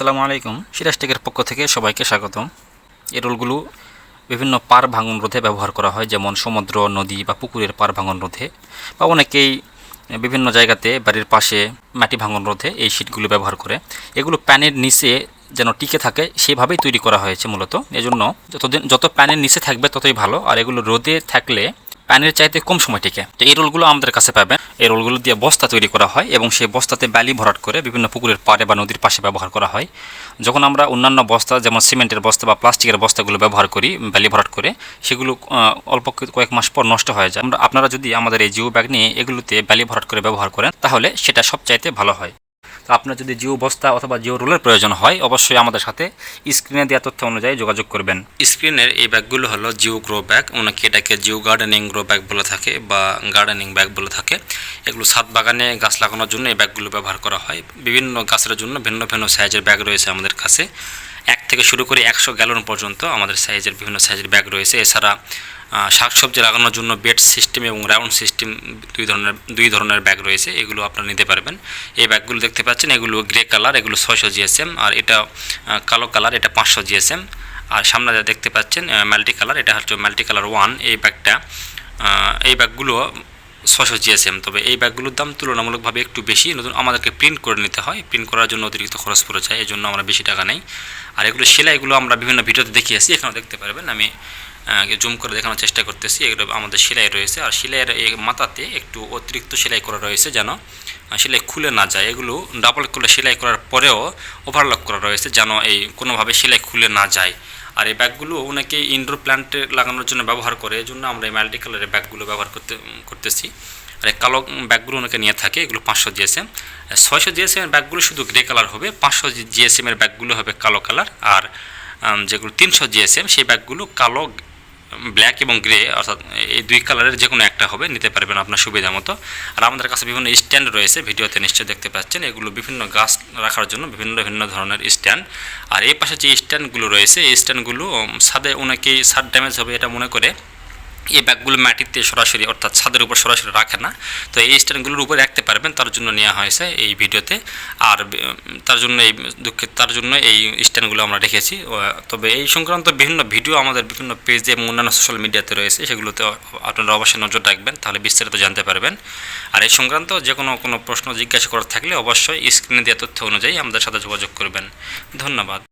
আসসালামু আলাইকুম। সিরাজটেকের পক্ষ থেকে সবাইকে স্বাগতম। এই রোলগুলো বিভিন্ন পার ভাঙন রোধে ব্যবহার করা হয়, যেমন সমুদ্র, নদী বা পুকুরের পার ভাঙন রোধে বা অনেকেই বিভিন্ন জায়গাতে বাড়ির পাশে মাটি ভাঙন রোধে এই শিটগুলো ব্যবহার করে। এগুলো প্যানের নিচে যেন টিকে থাকে, সেভাবেই তৈরি করা হয়েছে মূলত। এজন্য যতদিন যত প্যানের নিচে থাকবে ততই ভালো। আর এগুলো রোদে থাকলে প্যানের চাইতে কম সময় টিকে। তো এই রোলগুলো আমাদের কাছে পাবেন। এই রোলগুলো দিয়ে বস্তা তৈরি করা হয় এবং সেই বস্তাতে বালি ভরাট করে বিভিন্ন পুকুরের পাড়ে বা নদীর পাশে ব্যবহার করা হয়। যখন আমরা অন্যান্য বস্তা, যেমন সিমেন্টের বস্তা বা প্লাস্টিকের বস্তাগুলো ব্যবহার করি, বালি ভরাট করে, সেগুলো অল্প কয়েক মাস পর নষ্ট হয়ে যায়। আমরা, আপনারা যদি আমাদের এই জিও ব্যাগ নিয়ে এগুলোতে বালি ভরাট করে ব্যবহার করেন, তাহলে সেটা সবচাইতে ভালো হয়। আপনার যদি জিও বস্তা অথবা জিও রোলের প্রয়োজন হয়, অবশ্যই আমাদের সাথে স্ক্রিনে দেওয়া তথ্য অনুযায়ী যোগাযোগ করবেন। স্ক্রিনের এই ব্যাগগুলো হলো জিও গ্রো ব্যাগ। অনেকে এটাকে জিও গার্ডেনিং গ্রো ব্যাগ বলে থাকে বা গার্ডেনিং ব্যাগ বলে থাকে। এগুলো ছাদ বাগানে গাছ লাগানোর জন্য এই ব্যাগগুলো ব্যবহার করা হয়। বিভিন্ন গাছের জন্য ভিন্ন ভিন্ন সাইজের ব্যাগ রয়েছে আমাদের কাছে। এক থেকে শুরু করে একশো গ্যালন পর্যন্ত আমাদের সাইজের বিভিন্ন সাইজের ব্যাগ রয়েছে। এছাড়া শাকসবজি লাগানোর জন্য বেড সিস্টেম এবং রাউন্ড সিস্টেম দুই ধরনের দুই ধরনের ব্যাগ রয়েছে। এগুলো আপনারা নিতে পারবেন। এই ব্যাগগুলো দেখতে পাচ্ছেন, এগুলো গ্রে কালার, এগুলো ছয়শো জিএসএম আর এটা কালো কালার, এটা পাঁচশো জিএসএম। আর সামনে যা দেখতে পাচ্ছেন মাল্টি কালার এটা হচ্ছে মাল্টি কালার ওয়ান। এই ব্যাগটা এই ব্যাগগুলো ছশো জিএসএম। তবে এই ব্যাগগুলোর দাম তুলনামূলকভাবে একটু বেশি। নতুন আমাদেরকে প্রিন্ট করে নিতে হয়। প্রিন্ট করার জন্য অতিরিক্ত খরচ পড়ে যায় এই জন্য আমরা বেশি টাকা নেই। আর এগুলো সেলাইগুলো আমরা বিভিন্ন ভিডিওতে দেখিয়েছি, এখানেও দেখতে পারবেন। আমি জুম করে দেখানোর চেষ্টা করতেছি। এগুলো আমাদের সেলাই রয়েছে। আর সেলাইয়ের মাথাতে একটু অতিরিক্ত সেলাই করা রয়েছে যেন সেলাই খুলে না যায়। এগুলো ডাবল করে সেলাই করার পরেও ওভারলক করা রয়েছে যেন এই কোনোভাবে সেলাই খুলে না যায়। আর এই ব্যাগগুলো অনেকে ইনডোর প্ল্যান্টে লাগানোর জন্য ব্যবহার করে এই জন্য আমরা এই মাল্টি কালারের ব্যাগগুলো ব্যবহার করতে করতেছি। আর এই কালো ব্যাগগুলো ওনাকে নিয়ে থাকে, এগুলো পাঁচশো জিএসএম ছয়শো জিএসএম এর ব্যাগগুলো শুধু গ্রে কালার হবে, পাঁচশো জিএসএম এর ব্যাগগুলো হবে কালো কালার আর যেগুলো তিনশো জিএসএম সেই ব্যাগগুলো কালো ব্ল্যাক এবং গ্রে অর্থাৎ এই দুই কালারের যে কোনো একটা হবে, নিতে পারবেন আপনার সুবিধা মতো। আর আমাদের কাছে বিভিন্ন স্ট্যান্ড রয়েছে, ভিডিওতে নিশ্চয়ই দেখতে পাচ্ছেন। এগুলো বিভিন্ন গাছ রাখার জন্য বিভিন্ন বিভিন্ন ধরনের স্ট্যান্ড আর এই পাশে যে স্ট্যান্ডগুলো রয়েছে, এই স্ট্যান্ডগুলো ছাদে অনেকেই ছাদ ড্যামেজ হবে এটা মনে করে। এই ব্যাগগুলো মাটিতে সরাসরি, অর্থাৎ ছাদের উপর সরাসরি রাখে না। তো এই স্ট্যান্ডগুলোর উপরে রাখতে পারবেন, তার জন্য নেওয়া হয়েছে এই ভিডিওতে। আর তার জন্য এই দুঃখিত তার জন্য এই স্ট্যান্ডগুলো আমরা রেখেছি। তবে এই সংক্রান্ত বিভিন্ন ভিডিও আমাদের বিভিন্ন পেজে অন্যান্য সোশ্যাল মিডিয়াতে রয়েছে, সেগুলোতে আপনারা অবশ্যই নজর রাখবেন, তাহলে বিস্তারিত জানতে পারবেন। আর এই সংক্রান্ত যে কোনো কোনো প্রশ্ন জিজ্ঞাসা করার থাকলে অবশ্যই স্ক্রিনে দেওয়া তথ্য অনুযায়ী আমাদের সাথে যোগাযোগ করবেন। ধন্যবাদ।